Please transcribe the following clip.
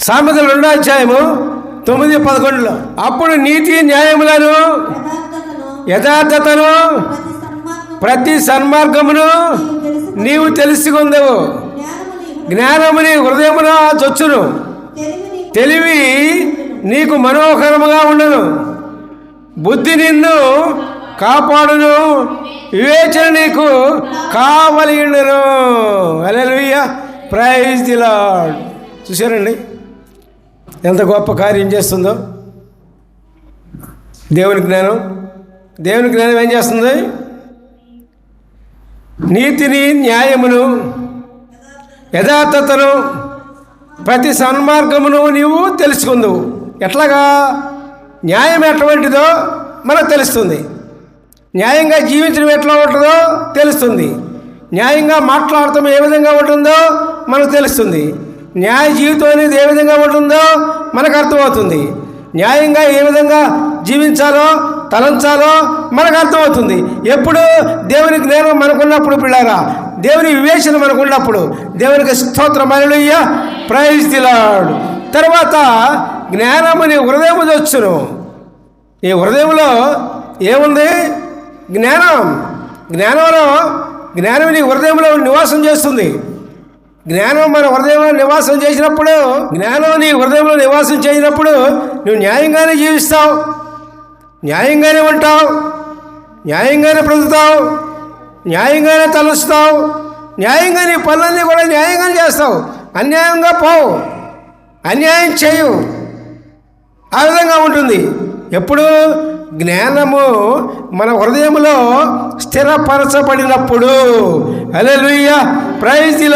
సామెతలు రెండో అధ్యాయము తొమ్మిది పదకొండులో. అప్పుడు నీతి న్యాయములను యథార్థతను ప్రతి సన్మార్గమును నీవు తెలిసి ఉందవు తెలుసుకుందవు. జ్ఞానము జ్ఞానముని హృదయమున చొచ్చును. తెలివి నీకు మనోహరముగా ఉండను. బుద్ధి నిన్ను కాపాడును. వివేచన నీకు కావలిగిండను అలెలుయ్య ప్రైజ్ ది లాడ్ చూశారండి? ఎంత గొప్ప కార్యం చేస్తుందో? దేవుని జ్ఞానం. దేవుని జ్ఞానం ఏం చేస్తుంది? నీతిని న్యాయమును యథార్థతను ప్రతి సన్మార్గమును నీవు తెలుసుకుందువు. ఎట్లాగా? న్యాయం ఎటువంటిదో మనకు తెలుస్తుంది. న్యాయంగా జీవించడం ఎట్లా ఉంటుందో తెలుస్తుంది. న్యాయంగా మాట్లాడటం ఏ విధంగా ఉంటుందో మనకు తెలుస్తుంది. న్యాయ జీవితం అనేది ఏ విధంగా ఉంటుందో మనకు అర్థమవుతుంది. న్యాయంగా ఏ విధంగా జీవించాలో తలంచాలో మనకు అర్థమవుతుంది. ఎప్పుడు దేవుని జ్ఞానం మనకున్నప్పుడు పిల్లారా దేవుని వివేచన మనకున్నప్పుడు. దేవునికి స్తోత్రం ప్రైజ్ దిలాడు తర్వాత జ్ఞానము నీ హృదయము వచ్చును. ఈ హృదయంలో ఏముంది? జ్ఞానం. జ్ఞానంలో జ్ఞానం నీ హృదయంలో నివాసం చేస్తుంది. జ్ఞానం మన హృదయంలో నివాసం చేసినప్పుడు జ్ఞానం నీ హృదయంలో నివాసం చేసినప్పుడు నువ్వు న్యాయంగానే జీవిస్తావు. న్యాయంగానే ఉంటావు. న్యాయంగానే బ్రతుకుతావు. న్యాయంగానే తలుస్తావు. న్యాయంగా నీ పనులన్నీ కూడా న్యాయంగానే చేస్తావు. అన్యాయంగా పోవు. అన్యాయం చేయు ఆ విధంగా ఉంటుంది. ఎప్పుడు జ్ఞానము మన హృదయంలో స్థిరపరచబడినప్పుడు. అలెలుయ్య ప్రైజ్ ది